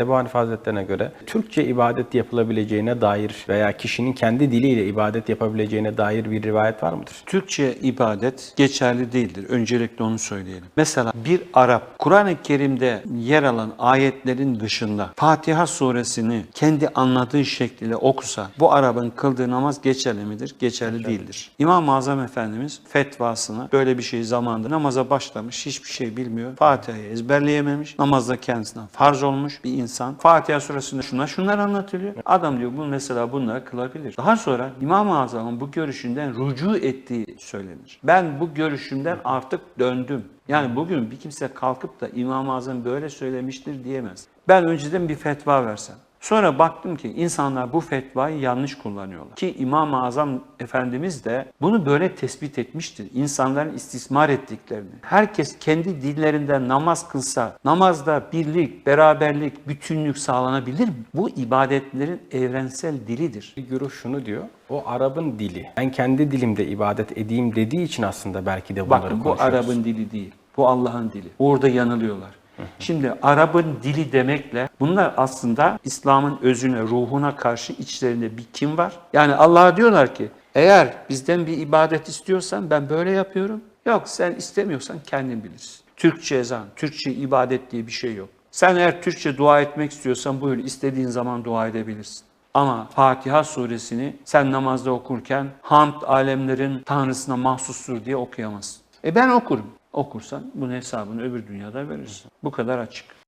Ebu Hanife Hazretlerine göre Türkçe ibadet yapılabileceğine dair veya kişinin kendi diliyle ibadet yapabileceğine dair bir rivayet var mıdır? Türkçe ibadet geçerli değildir. Öncelikle onu söyleyelim. Mesela bir Arap, Kur'an-ı Kerim'de yer alan ayetlerin dışında Fatiha suresini kendi anladığı şekliyle okusa bu Arap'ın kıldığı namaz geçerli midir? Geçerli değildir. İmam-ı Azam Efendimiz fetvasına böyle bir şey zamanında namaza başlamış, hiçbir şey bilmiyor. Fatiha'yı ezberleyememiş. Namazda kendisine farz olmuş bir insan. Fatiha suresinde şunlar şunlar anlatılıyor. Adam diyor bu mesela bunları kılabilir. Daha sonra İmam-ı Azam'ın bu görüşünden rucu ettiği söylenir. Ben bu görüşümden artık döndüm. Yani bugün bir kimse kalkıp da İmam-ı Azam böyle söylemiştir diyemez. Ben önceden bir fetva versem. Sonra baktım ki insanlar bu fetvayı yanlış kullanıyorlar. Ki İmam-ı Azam Efendimiz de bunu böyle tespit etmiştir. İnsanların istismar ettiklerini. Herkes kendi dillerinden namaz kılsa, namazda birlik, beraberlik, bütünlük sağlanabilir mi? Bu ibadetlerin evrensel dilidir. Güruh şunu diyor, o Arap'ın dili. Ben kendi dilimde ibadet edeyim dediği için aslında belki de bunları Bakın bu. Arap'ın dili değil. Bu Allah'ın dili. Orada yanılıyorlar. Şimdi Arap'ın dili demekle bunlar aslında İslam'ın özüne, ruhuna karşı içlerinde bir kim var? Yani Allah'a diyorlar ki eğer bizden bir ibadet istiyorsan ben böyle yapıyorum. Yok sen istemiyorsan kendin bilirsin. Türkçe ezan, Türkçe ibadet diye bir şey yok. Sen eğer Türkçe dua etmek istiyorsan buyur istediğin zaman dua edebilirsin. Ama Fatiha suresini sen namazda okurken hamd alemlerin tanrısına mahsustur diye okuyamazsın. E ben okurum. Okursan bunun hesabını öbür dünyada verirsin. Bu kadar açık.